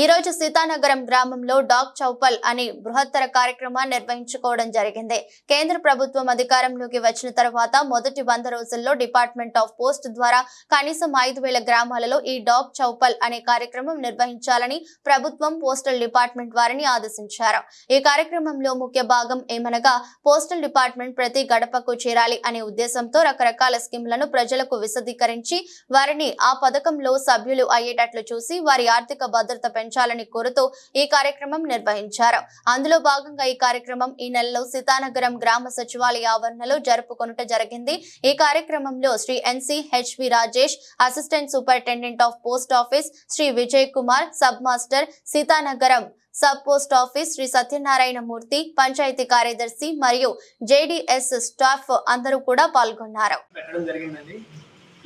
ఈ రోజు సీతానగరం గ్రామంలో డాగ్ చౌపల్ అనే బృహత్తర కార్యక్రమాన్ని నిర్వహించుకోవడం జరిగింది. కేంద్ర ప్రభుత్వం అధికారంలోకి వచ్చిన తర్వాత మొదటి వంద రోజుల్లో డిపార్ట్మెంట్ ఆఫ్ పోస్ట్ ద్వారా కనీసం ఐదు వేల గ్రామాలలో ఈ డాగ్ చౌపల్ అనే కార్యక్రమం నిర్వహించాలని ప్రభుత్వం పోస్టల్ డిపార్ట్మెంట్ వారిని ఆదేశించారు. ఈ కార్యక్రమంలో ముఖ్య భాగం ఏమనగా పోస్టల్ డిపార్ట్మెంట్ ప్రతి గడపకు చేరాలి అనే ఉద్దేశంతో రకరకాల స్కీమ్లను ప్రజలకు విశదీకరించి వారిని ఆ పథకంలో సభ్యులు అయ్యేటట్లు చూసి వారి ఆర్థిక భద్రత పెంచాలని కోరుతూ ఈ కార్యక్రమం నిర్వహించారు. అందులో భాగంగా ఈ కార్యక్రమం ఈ నెలలో సీతానగరం గ్రామ సచివాలయ ఆవరణలో జరుపుకొనుట జరిగింది. ఈ కార్యక్రమంలో Shri NC HV Rajesh assistant superintendent of post office Shri Vijay Kumar sub master Seethanagaram sub post office Shri Satyanarayana Murthy panchayati కార్యదర్శి మరియు జేడిఎస్ స్టాఫ్ అందరూ కూడా పాల్గొన్నారు.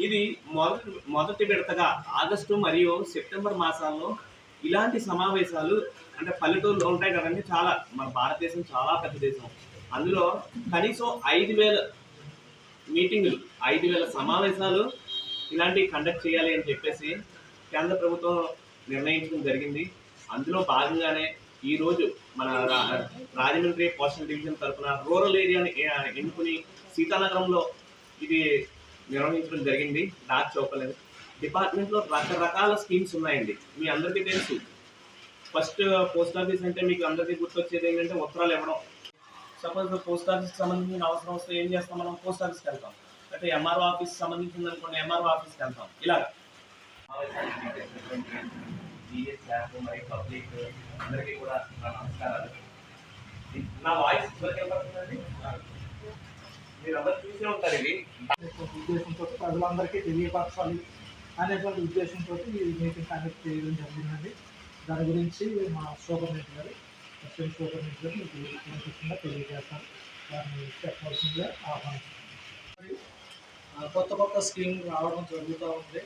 ఇది మొదటి మొదటి విడతగా ఆగస్టు మరియు సెప్టెంబర్ మాసాల్లో ఇలాంటి సమావేశాలు అంటే పల్లెటూరులో ఉంటాయి కదండి చాలా మన భారతదేశం చాలా పెద్ద దేశం. అందులో కనీసం ఐదు వేల మీటింగులు ఐదు వేల సమావేశాలు ఇలాంటివి కండక్ట్ చేయాలి అని చెప్పేసి కేంద్ర ప్రభుత్వం నిర్ణయించడం జరిగింది. అందులో భాగంగానే ఈరోజు మన రా- రాజమండ్రి పోస్టల్ డివిజన్ తరఫున రూరల్ ఏరియాని ఎన్నుకుని సీతానగరంలో ఇది నిర్వహించడం జరిగింది. డాక్ చౌకల్ డిపార్ట్మెంట్లో రకరకాల స్కీమ్స్ ఉన్నాయండి. మీ అందరికీ తెలుసు. ఫస్ట్ పోస్ట్ ఆఫీస్ అంటే మీకు అందరికీ గుర్తొచ్చేది ఏంటంటే ఉత్తరాలు ఇవ్వడం. సపోజ్ పోస్ట్ ఆఫీస్కి సంబంధించిన అవసరం వస్తే ఏం చేస్తాం మనం? పోస్ట్ ఆఫీస్కి వెళ్తాం. అంటే ఎంఆర్ఓ ఆఫీస్ సంబంధించింది అనుకోండి ఎంఆర్ఓ ఆఫీస్కి వెళ్తాం. ఇలాగ. మరియు పబ్లిక్ అందరికీ కూడా నా నమస్కారాలు నా వాయిస్ ఎవరికి వినపడుతుందండి? మీరు అందరు చూసే ఉంటారు ఇది. ఉద్దేశంతో ప్రజలందరికీ తెలియపరచాలి. అనేటువంటి ఉద్దేశంతో ఈ మీటింగ్ కండక్ట్ చేయడం జరిగిందండి. దాని గురించి మా సూపరింటెండెంట్ గారు అసిస్టెంట్ సూపరింటెండెంట్ గారు మీకు వినిపిస్తుందా తెలియజేస్తాను దాన్ని చెప్పవలసిందిగా ఆహ్వానం కొత్త కొత్త స్కీమ్ రావడం జరుగుతూ ఉంది.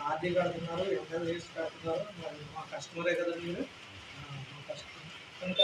ఆర్డీ కడుతున్నారు ఎంఎల్ఏస్ కడుతున్నారు. మరి మా కస్టమరే కదా మీరు? మా కస్టమర్. కనుక